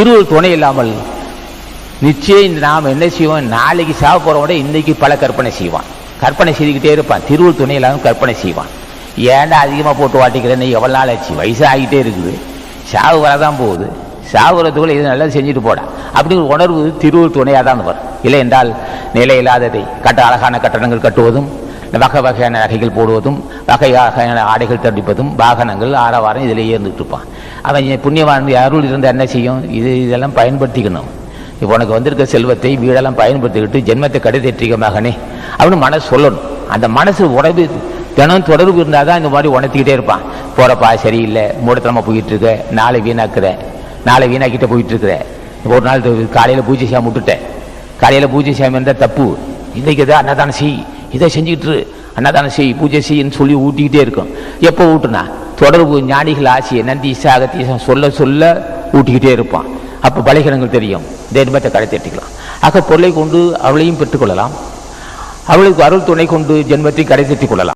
திருவள் துணை இல்லாமல் நிச்சயம் நாம் என்ன செய்வோம்? நாளைக்கு சாக போகிறவங்க இன்னைக்கு பல கற்பனை செய்வான். கற்பனை செய்துக்கிட்டே இருப்பான். திருவள் துணை இல்லாமல் கற்பனை செய்வான். ஏன்டா அதிகமாக போட்டு வாட்டிக்கிறேன்னு எவ்வளோ நாள் ஆச்சு? வயசு ஆகிட்டே இருக்குது. சாவு வரதான் போகுது. சாகுறதுக்குள்ள இது நல்லா செஞ்சுட்டு போடா. அப்படிங்கிற உணர்வு திருவள் துணையாக தான் வரும். இல்லை என்றால் நிலையில்லாததை கட்ட அழகான கட்டடங்கள் கட்டுவதும் வகை வகையான நகைகள் போடுவதும் வகை வகையான ஆடைகள் தடிப்பதும் வாகனங்கள் ஆரவாரம் இதிலேயே இருந்துகிட்டு இருப்பான் அவன் புண்ணியவான் அருள் இருந்தால் என்ன செய்யும்? இது இதெல்லாம் பயன்படுத்திக்கணும். இப்போ உனக்கு வந்திருக்க செல்வத்தை வீடெல்லாம் பயன்படுத்திக்கிட்டு ஜென்மத்தை கடைதேற்றிக்க மகனே அப்படின்னு மனசு சொல்லணும். அந்த மனசு உடம்பு தினம் தொடர்பு இருந்தால் தான் இந்த மாதிரி உணர்த்திக்கிட்டே இருப்பான். போகிறப்பா சரியில்லை மூடத்தனமாக போயிட்டு இருக்க நாளை வீணாக்குற நாளை வீணாக்கிட்ட போயிட்டு இருக்கிற ஒரு நாள் காலையில் பூஜை செய்யாம விட்டுட்டேன். காலையில் பூஜை செய்யாமல் இருந்தால் தப்பு. இன்றைக்கு எதாவது அன்னதானம் செய். இதை செஞ்சுக்கிட்டு அன்னதானம் செய் பூஜை செய்யன்னு சொல்லி ஊட்டிக்கிட்டே இருக்கும். எப்போ ஊட்டுனா? தொடர்பு ஞானிகள் ஆசியை நந்தி சாகத்தீசம் சொல்ல சொல்ல ஊட்டிக்கிட்டே இருப்பான். அப்போ பலிகரங்கள் தெரியும். தெய்வத்தை கடை தட்டிக்கலாம். ஆக பொருளை கொண்டு அவளையும் பெற்றுக்கொள்ளலாம். அவளுக்கு அருள் துணை கொண்டு ஜென்மத்தை கடை தட்டிக் கொள்ளலாம்.